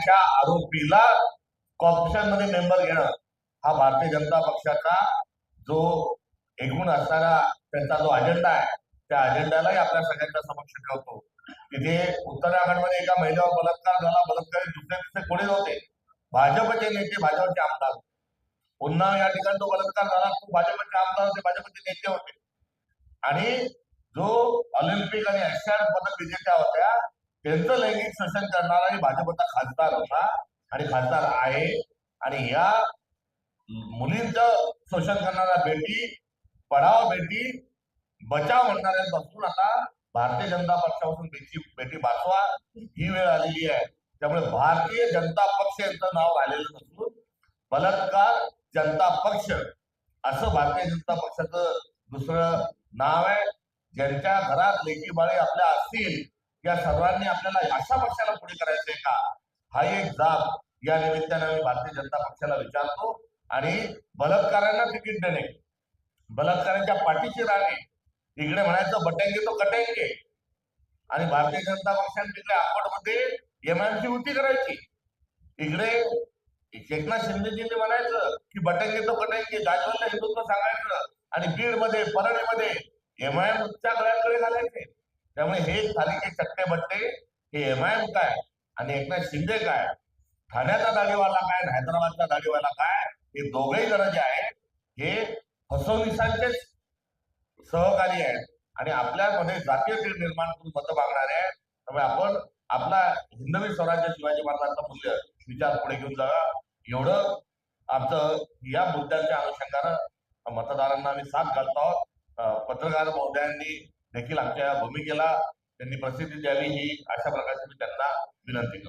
मारण्याच्या आरोपीला कॉर्पोरेशनमध्ये मेंबर घेणं हा भारतीय जनता पक्षाचा जो एकूण असणारा त्यांचा जो अजेंडा आहे त्या अजेंड्यालाही आपल्या सगळ्यांच्या समक्ष ठेवतो. तिथे उत्तराखंडमध्ये एका महिलेवर बलात्कार झाला बलात्कारी दुसऱ्या दिवशी कोणी नव्हते भाजपचे नेते भाजपचे आमदार. पुन्हा या ठिकाणी जो बलात्कार झाला तो भाजपचे आमदार होते भाजपचे नेते होते. आणि जो ऑलिम्पिक आणि एशियन पदक विजेत्या होत्या त्यांचं लैंगिक शोषण करणारा भाजपचा खासदार होता आणि खासदार आहे. आणि या मुलींचं शोषण करणारा बेटी पढाव बेटी बचाव म्हणणाऱ्यांपासून आता भारतीय जनता पक्षापासून बेटी बेटी बाचवा ही वेळ आलेली आहे. त्यामुळे भारतीय जनता पक्ष यांचं नाव राहिलेलं नसून बलात्कार जनता पक्ष असं भारतीय जनता पक्षाचं दुसरं नाव आहे. ज्यांच्या घरात लेकी बाळे आपल्या असतील या सर्वांनी आपल्याला अशा पक्षाला पुढे करायचंय का? हा एक जाब. या निमित्ताने आम्ही भारतीय जनता पक्षाला विचारतो आणि बलात्कारांना तिकीट देणे. बलात्कारांच्या पाठीशी राहणे. इकडे म्हणायचं बटेंगे तो कटेंगे. आणि भारतीय जनता पक्षाने तिकडे अकोटमध्ये एमआयएमची युती करायची. इकडे एकनाथ शिंदेजींनी म्हणायचं की बटेंगे तो कटेंगे. गाजवलला हिंदुत्व सांगायचं आणि बीडमध्ये परळीमध्ये एमआयएमच्या गळ्यांकडे घालायचे. त्यामुळे हे खालीचे चट्टे बट्टे हे एमआयएम काय आणि एकनाथ शिंदे काय? ठाण्याचा दाढीवाला काय? आणि हैदराबादचा दाढीवाला काय? हे दोघेही जण जे आहेत हे फसवणीसांचेच सहकारी आहेत. आणि आपल्यामध्ये जातीय निर्माण करून मतं मागणारे आहेत. त्यामुळे आपण आपला हिंदवी स्वराज्य शिवाजी महाराजांचं मूल्य विचार पुढे घेऊन जावा. एवढं आमचं या मुद्द्यांच्या अनुषंगानं मतदारांना आम्ही साथ घालतो आहोत. पत्रकार महोदयांनी देखील आमच्या भूमिकेला त्यांनी प्रसिद्धी द्यावी ही अशा प्रकारची मी त्यांना विनंती करतो.